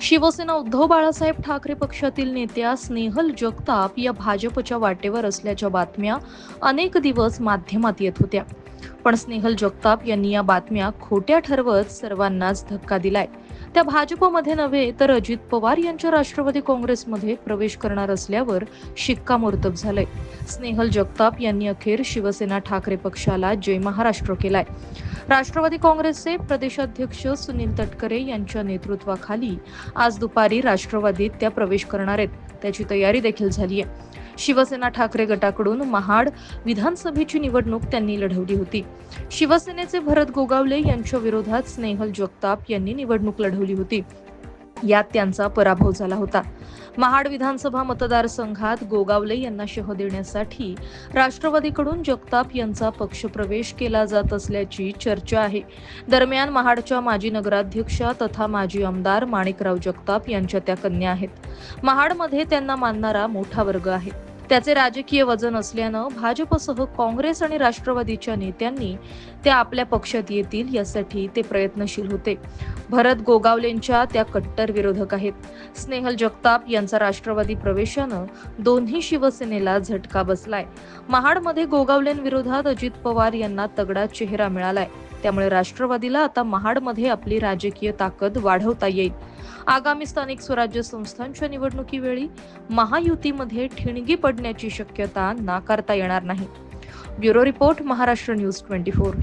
शिवसेना उद्धव बाळासाहेब ठाकरे पक्षातील नेत्या स्नेहल जगताप या भाजपच्या वाटेवर असल्याच्या बातम्या अनेक दिवस माध्यमात येत होत्या. पण स्नेहल जगताप यांनी या बातम्या खोट्या ठरवत सर्वांनाच धक्का दिलाय. त्या भाजपमध्ये नव्हे तर अजित पवार यांच्या राष्ट्रवादी काँग्रेसमध्ये प्रवेश करणार असल्यावर शिक्कामोर्तब झालंय. स्नेहल जगताप यांनी अखेर शिवसेना ठाकरे पक्षाला जय महाराष्ट्र केलाय. राष्ट्रवादी काँग्रेसचे प्रदेशाध्यक्ष सुनील तटकरे यांच्या नेतृत्वाखाली आज दुपारी राष्ट्रवादीत त्या प्रवेश करणार आहेत. त्याची तयारी देखील झाली आहे शिवसेना ठाकरे गटाकडून महाड विधानसभेची निवडणूक त्यांनी लढवली होती. शिवसेनेचे भरत गोगावले यांच्या विरोधात स्नेहल जगताप यांनी निवडणूक लढवली होती. यात त्यांचा पराभव झाला होता. महाड विधानसभा मतदारसंघात गोगावले यांना शह देण्यासाठी राष्ट्रवादीकडून जगताप यांचा पक्षप्रवेश केला जात असल्याची चर्चा आहे. दरम्यान महाडच्या माजी नगराध्यक्षा तथा माजी आमदार माणिकराव जगताप यांच्या त्या कन्या आहेत. महाडमध्ये त्यांना मानणारा मोठा वर्ग आहे. त्याचे राजकीय वजन असल्यानं भाजपसह काँग्रेस आणि राष्ट्रवादीच्या नेत्यांनी त्या आपल्या पक्षात येतील यासाठी ते प्रयत्नशील होते. भरत गोगावलेंच्या त्या कट्टर विरोधक आहेत. स्नेहल जगताप यांचा राष्ट्रवादी प्रवेशानं दोन्ही शिवसेनेला झटका बसलाय. महाडमध्ये गोगावलेंविरोधात अजित पवार यांना तगडा चेहरा मिळालाय. त्यामुळे राष्ट्रवादीला आता महाडमध्ये आपली राजकीय ताकद वाढवता येईल. आगामी स्थानिक स्वराज्य संस्थांच्या निवडणुकीवेळी महायुतीमध्ये ठिणगी पडण्याची शक्यता नाकारता येणार नाही. Bureau report Maharashtra news twenty four.